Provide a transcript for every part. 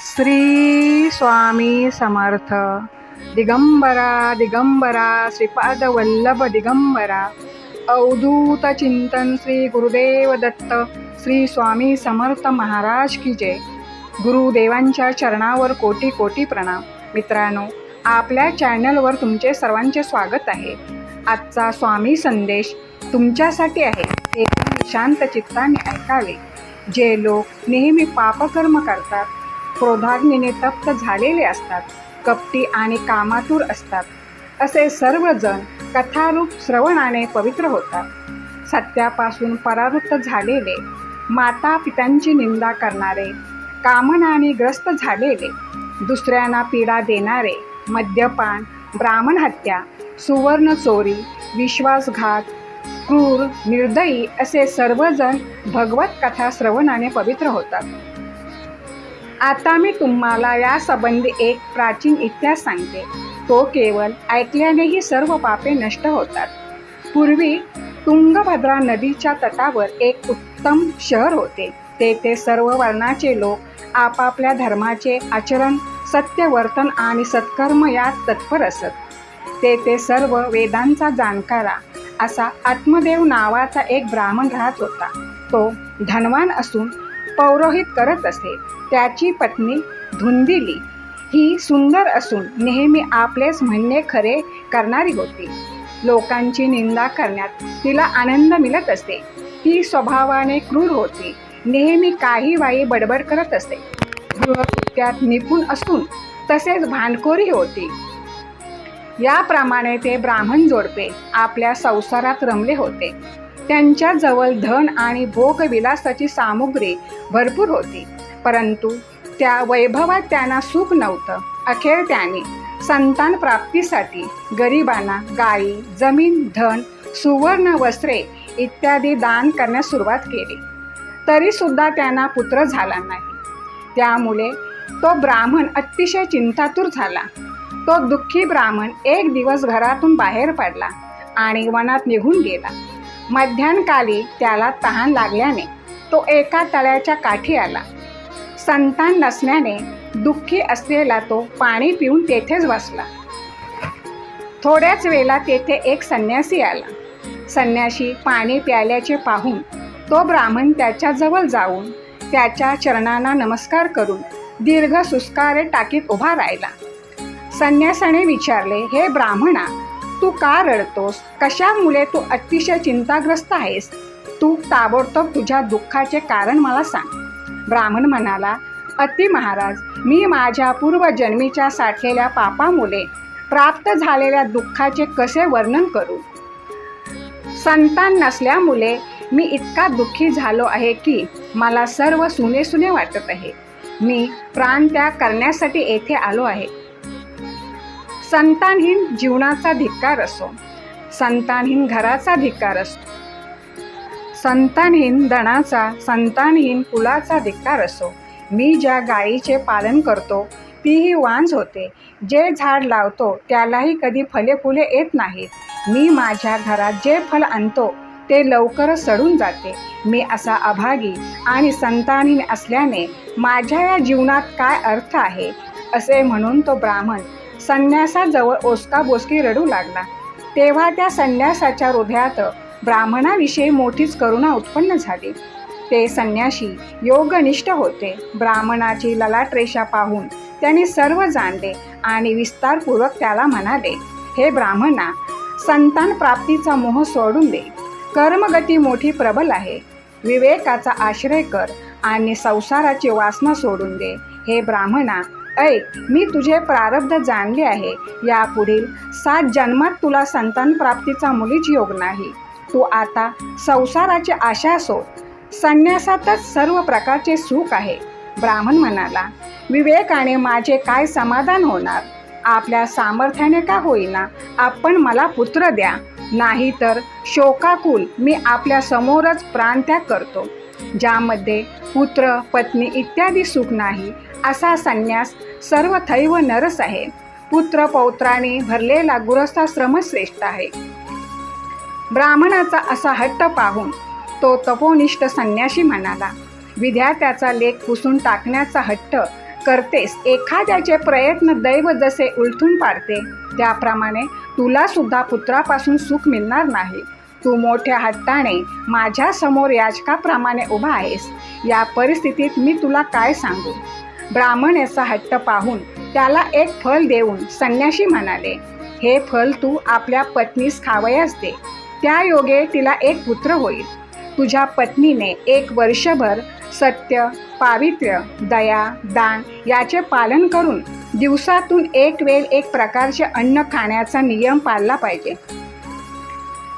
श्री स्वामी समर्थ दिगंबरा दिगंबरा श्रीपाद वल्लभ दिगंबरा। अवधूत चिंतन श्री गुरुदेव दत्त श्री स्वामी समर्थ महाराज की जय। गुरुदेवांच्या चरणावर कोटी कोटी प्रणाम। मित्रांनो आपल्या चॅनलवर तुमचे सर्वांचे स्वागत आहे. आजचा स्वामी संदेश तुमच्यासाठी आहे. ते शांत चित्ताने ऐकावे. जे लोक नेहमी पापकर्म करतात क्रोधाग्नीने तप्त झालेले असतात कपटी आणि कामातूर असतात. असे सर्वजण कथारूप श्रवणाने पवित्र होतात. सत्यापासून परावृत्त झालेले माता पित्यांची निंदा करणारे कामनाने ग्रस्त झालेले दुसऱ्यांना पीडा देणारे मद्यपान ब्राह्मण हत्या सुवर्ण चोरी विश्वासघात क्रूर निर्दयी असे सर्वजण भगवत कथा श्रवणाने पवित्र होतात. आता मी तुम्हाला या संबंधी एक प्राचीन इतिहास सांगते. तो केवळ ऐकल्यानेही सर्व पापे नष्ट होतात. पूर्वी तुंगभद्रा नदीच्या तटावर एक उत्तम शहर होते. तेथे सर्व वर्णाचे लोक आपापल्या धर्माचे आचरण सत्यवर्तन आणि सत्कर्म यात तत्पर असत. तेथे सर्व वेदांचा जाणकारा असा आत्मदेव नावाचा एक ब्राह्मण राहत होता. तो धनवान असून पौरोहित करत असे त्याची पत्नी धुंदिली ही सुंदर असून नेहमी आपलेच म्हणणे खरे करणारी होती. लोकांची निंदा करण्यात तिला आनंद मिळत असते. ती स्वभावाने क्रूर होती. नेहमी काही वाई बडबड करत असते. गृहकृत्यात निपुण असून तसेच भांडखोरी होती. याप्रमाणे ते ब्राह्मण जोडपे आपल्या संसारात रमले होते. त्यांच्याजवळ धन आणि भोगविलासाची सामुग्री भरपूर होती. परंतु त्या वैभवात त्यांना सुख नव्हतं. अखेर त्याने संतान प्राप्तीसाठी गरिबांना गायी जमीन धन सुवर्ण वस्त्रे इत्यादी दान करण्यास सुरुवात केली. तरीसुद्धा त्यांना पुत्र झाला नाही. त्यामुळे तो ब्राह्मण अतिशय चिंतातूर झाला. तो दुःखी ब्राह्मण एक दिवस घरातून बाहेर पडला आणि वनात निघून गेला. मध्यान्हकाली त्याला तहान लागल्याने तो एका तळ्याच्या काठी आला. संतान नसल्याने दुःखी असलेला तो पाणी पिऊन तेथेच बसला. थोड्याच वेळा तेथे एक संन्यासी आला. संन्यासी पाणी प्यायल्याचे पाहून तो ब्राह्मण त्याच्याजवळ जाऊन त्याच्या चरणांना नमस्कार करून दीर्घ सुस्कारे टाकीत उभा राहिला. संन्यासाने विचारले हे ब्राह्मणा तू का रडतोस? कशामुळे तू अतिशय चिंताग्रस्त आहेस? तू ताबडतोब तुझ्या दुःखाचे कारण मला सांग. ब्राह्मण म्हणाला अति महाराज मी माझ्या पूर्वजन्मीच्या साठलेल्या पापामुळे प्राप्त झालेल्या दुःखाचे कसे वर्णन करू? संतान नसल्यामुळे मी इतका दुःखी झालो आहे की मला सर्व सुने सुने वाटत आहे. मी प्राणत्याग करण्यासाठी येथे आलो आहे. संतानहीन जीवनाचा धिक्कार असो. संतानहीन घराचा धिक्कार असो. संतानहीन दणाचा संतानहीन कुलाचा धिक्कार असो. मी ज्या गायीचे पालन करतो तीही वांज होते. जे झाड लावतो त्यालाही कधी फले फुले येत नाहीत. मी माझ्या घरात जे फल आणतो ते लवकरच सडून जाते. मी असा अभागी आणि संतानहीन असल्याने माझ्या या जीवनात काय अर्थ आहे असे म्हणून तो ब्राह्मण संन्यासाजवळ ओसका बोसकी रडू लागला. तेव्हा त्या संन्यासाच्या हृदयात ब्राह्मणाविषयी मोठीच करुणा उत्पन्न झाली. ते संन्याशी योगनिष्ठ होते. ब्राह्मणाची ललाटरेषा पाहून त्याने सर्व जाणले आणि विस्तारपूर्वक त्याला म्हणाले हे ब्राह्मणा संतान प्राप्तीचा मोह सोडून दे. कर्मगती मोठी प्रबल आहे. विवेकाचा आश्रय कर आणि संसाराची वासना सोडून दे. हे ब्राह्मणा ऐक मी तुझे प्रारब्ध जाणले आहे. यापुढील सात जन्मात तुला संतान प्राप्तीचा मुलीच योग नाही. तू आता संसाराची आशा सोड. संन्यासातच सर्व प्रकारचे सुख आहे. ब्राह्मण म्हणाला विवेकाने माझे काय समाधान होणार? आपल्या सामर्थ्याने का होईना? आपण मला पुत्र द्या. नाही तर शोकाकुल मी आपल्या समोरच प्राणत्याग करतो. ज्यामध्ये पुत्र पत्नी इत्यादी सुख नाही असा संन्यास सर्व थैव नरस आहे. पुत्र पौत्राने भरलेला गृहस्थाश्रम श्रेष्ठ आहे. ब्राह्मणाचा असा हट्ट पाहून तो तपोनिष्ठ संन्याशी म्हणाला विद्यार्थ्याचा लेख पुसून टाकण्याचा हट्ट करतेस. एखाद्याचे प्रयत्न दैव जसे उलथून पाडते त्याप्रमाणे तुला सुद्धा पुत्रापासून सुख मिळणार नाही. तू मोठ्या हट्टाने माझ्यासमोर याचकाप्रमाणे उभा आहेस. या परिस्थितीत मी तुला काय सांगू? ब्राह्मण याचा हट्ट पाहून त्याला एक फल देऊन संन्याशी म्हणाले हे फल तू आपल्या पत्नीस खावयास दे. त्या योगे तिला एक पुत्र होईल. तुझ्या पत्नीने एक वर्षभर सत्य पावित्र्य दया दान याचे पालन करून दिवसातून एक वेळ एक प्रकारचे अन्न खाण्याचा नियम पाळला पाहिजे.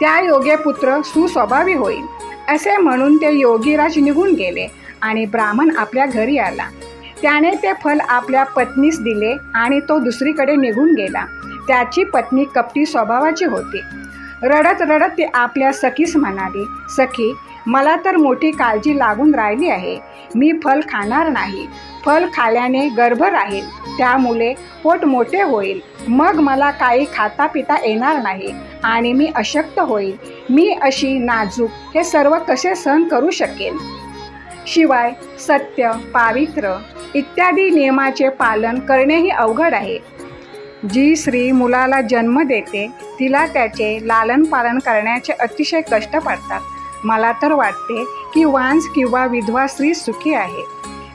त्या योगे पुत्र सुस्वभावी होईल. असे म्हणून ते योगीराज निघून गेले आणि ब्राह्मण आपल्या घरी आला. त्याने ते फल आपल्या पत्नीस दिले आणि तो दुसरीकडे निघून गेला. त्याची पत्नी कपटी स्वभावाची होती. रडत रडत ते आपल्या सखीस म्हणाली सखी मला तर मोठी काळजी लागून राहिली आहे. मी फल खाणार नाही. फल खाल्याने गर्भ राहील. त्यामुळे पोट मोठे होईल. मग मला काही खाता पिता येणार नाही आणि मी अशक्त होईल. मी अशी नाजूक हे सर्व कसे सहन करू शकेन? शिवाय सत्य पावित्र इत्यादी नियमाचे पालन करणेही अवघड आहे. जी स्त्री मुलाला जन्म देते तिला त्याचे लालन पालन करण्याचे अतिशय कष्ट पडतात. मला तर वाटते की वांस किंवा विधवा स्त्री सुखी आहे.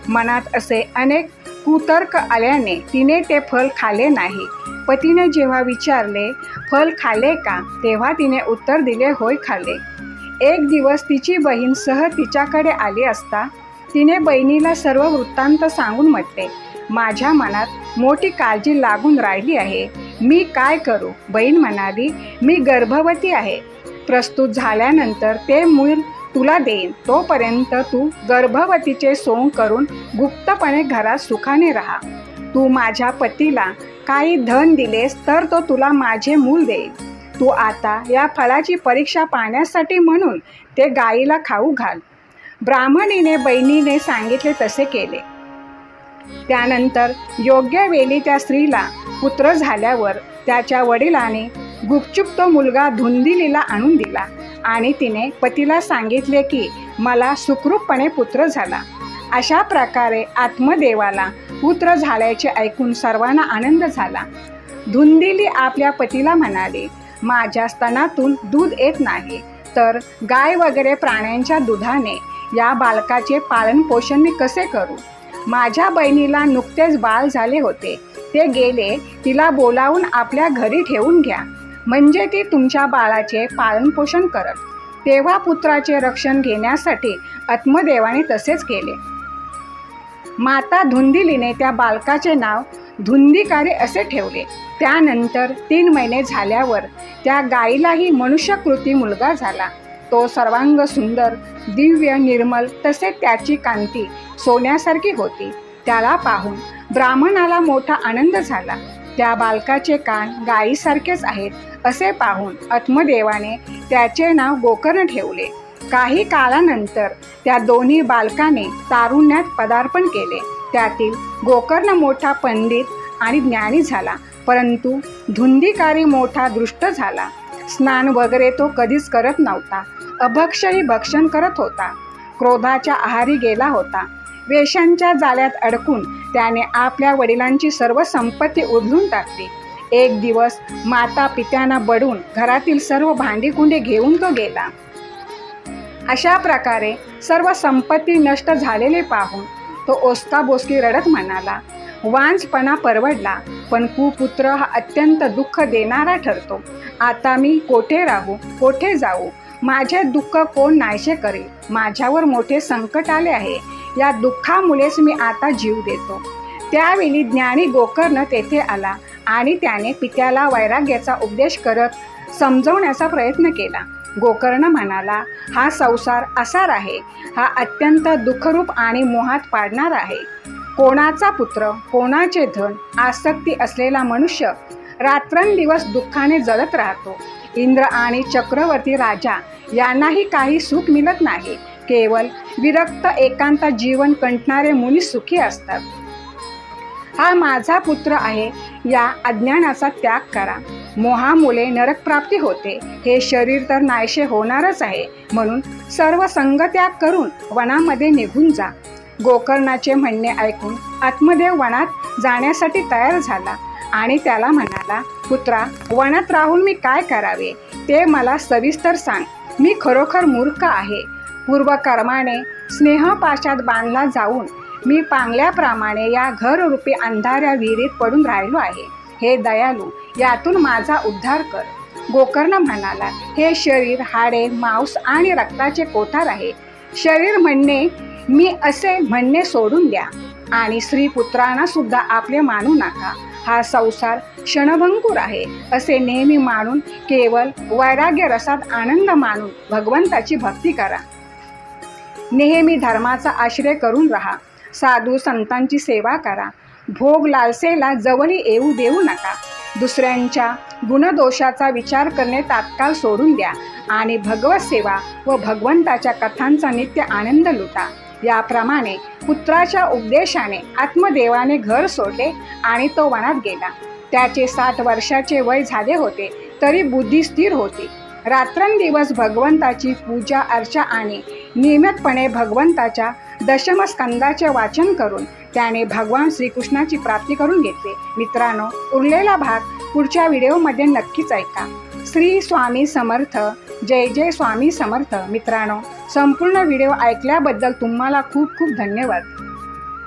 मनात असे अनेक कुतर्क आल्याने तिने ते फल खाल्ले नाही. पतीने जेव्हा विचारले फल खाले का? तेव्हा तिने उत्तर दिले होय खाले. एक दिवस तिची बहीण सह तिच्याकडे आली असता तिने बहिणीला सर्व वृत्तांत सांगून म्हटले माझ्या मनात मोठी काळजी लागून राहिली आहे. मी काय करू? बहीण म्हणाली मी गर्भवती आहे. प्रस्तुत झाल्यानंतर ते मूल तुला देईन. तोपर्यंत तू गर्भवतीचे सोंग करून गुप्तपणे घरात सुखाने राहा. तू माझ्या पतीला काही धन दिलेस तर तो तुला माझे मूल देईल. तू आता या फळाची परीक्षा पाहण्यासाठी म्हणून ते गाईला खाऊ घाल. ब्राह्मणीने बहिणीने सांगितले तसे केले. त्यानंतर योग्य वेळी त्या स्त्रीला पुत्र झाल्यावर त्याच्या वडिलाने गुपचूप तो मुलगा धुंदिलीला आणून दिला आणि तिने पतीला सांगितले की मला सुखरूपपणे पुत्र झाला. अशा प्रकारे आत्मदेवाला पुत्र झाल्याचे ऐकून सर्वांना आनंद झाला. धुंदिली आपल्या पतीला म्हणाली माझ्या स्तनातून दूध येत नाही. तर गाय वगैरे प्राण्यांच्या दुधाने या बालकाचे पालन पोषण मी कसे करू? माझ्या बहिणीला नुकतेच बाळ झाले होते. ते गेले तिला बोलावून आपल्या घरी ठेवून घ्या. म्हणजे ती तुमच्या बाळाचे पालनपोषण करत. तेव्हा पुत्राचे रक्षण घेण्यासाठी आत्मदेवाने तसेच केले. माता धुंदिलीने त्या बालकाचे नाव धुंदीकारे असे ठेवले. त्यानंतर तीन महिने झाल्यावर त्या गाईलाही मनुष्यकृती मुलगा झाला. तो सर्वांग सुंदर दिव्य निर्मल तसे त्याची कांती सोन्यासारखी होती. त्याला पाहून ब्राह्मणाला मोठा आनंद झाला. त्या बालकाचे कान गायीसारखेच आहेत असे पाहून आत्मदेवाने त्याचे नाव गोकर्ण ठेवले. काही काळानंतर त्या दोन्ही बालकाने तारुण्यात पदार्पण केले. त्यातील गोकर्ण मोठा पंडित आणि ज्ञानी झाला. परंतु धुंदीकारी मोठा दृष्ट झाला. स्नान वगैरे तो कधीच करत नव्हता. अभक्षही भक्षण करत होता. क्रोधाच्या आहारी गेला होता. वेशांच्या जाळ्यात अडकून त्याने आपल्या वडिलांची सर्व संपत्ती उधळून टाकली. एक दिवस माता पित्यांना बडून घरातील सर्व भांडीकुंडी घेऊन तो गेला. अशा प्रकारे सर्व संपत्ती नष्ट झालेले पाहून तो ओसका बोसकी रडत म्हणाला वांजपणा परवडला पण कुपुत्र हा अत्यंत दुःख देणारा ठरतो. आता मी कोठे राहू कोठे जाऊ? माझे दुःख कोण नाहीसे करेल? माझ्यावर मोठे संकट आले आहे. या दुःखामुळेच मी आता जीव देतो. त्यावेळी ज्ञानी गोकर्ण तेथे आला आणि त्याने पित्याला वैराग्याचा उपदेश करत समजवण्याचा प्रयत्न केला. गोकर्ण म्हणाला हा संसार असार आहे. हा अत्यंत दुःखरूप आणि मोहात पाडणार आहे. कोणाचा पुत्र कोणाचे धन आसक्ती असलेला मनुष्य रात्रंदिवस दुःखाने जळत राहतो. इंद्र आणि चक्रवर्ती राजा यांनाही काही सुख मिळत नाही. केवळ विरक्त एकांत जीवन कंटणारे मुनी सुखी असतात. हा माझा पुत्र आहे या अज्ञानाचा त्याग करा. मोहामुळे नरकप्राप्ती होते. हे शरीर तर नाहीसे होणारच आहे. म्हणून सर्व संग त्याग करून वनामध्ये निघून जा. गोकर्णाचे म्हणणे ऐकून आत्मदेव वनात जाण्यासाठी तयार झाला आणि त्याला म्हणाला पुत्रा वनात राहून मी काय करावे? ते मला सविस्तर सांग. मी खरोखर मूर्ख आहे. पूर्वकर्माने स्नेहपाशात बांधला जाऊन मी पांगल्याप्रमाणे या घररूपी अंधाऱ्या विहिरीत पडून राहिलो आहे. हे दयालू यातून माझा उद्धार कर. गोकर्ण म्हणाला हे शरीर हाडे मांस आणि रक्ताचे कोठार आहे. शरीर म्हणणे मी असे म्हणणे सोडून द्या. आणि स्त्रीपुत्रांना सुद्धा आपले मानू नका. हा संसार क्षणभंगूर आहे. असे नेहमी मानून केवळ वैराग्य रसात आनंद मानून भगवंताची भक्ती करा. नेहमी धर्माचा आश्रय करून राहा. साधू संतांची सेवा करा. भोग लालसेला जवळी येऊ देऊ नका. दुसऱ्यांच्या गुणदोषाचा विचार करणे तात्काळ सोडून द्या. आणि भगवत सेवा व भगवंताच्या कथांचा नित्य आनंद लुटा. याप्रमाणे पुत्राच्या उपदेशाने आत्मदेवाने घर सोडले आणि तो वनात गेला. त्याचे साठ वर्षाचे वय झाले होते तरी बुद्धी स्थिर होती. रात्रंदिवस भगवंताची पूजा अर्चा आणि नियमितपणे भगवंताच्या दशमस्कंदाचे वाचन करून त्याने भगवान श्रीकृष्णाची प्राप्ती करून घेतली. मित्रांनो उरलेला भाग पुढच्या व्हिडिओमध्ये नक्कीच ऐका. श्री स्वामी समर्थ. जय जय स्वामी समर्थ. मित्रांनो संपूर्ण व्हिडिओ ऐकल्याबद्दल तुम्हाला खूप खूप धन्यवाद.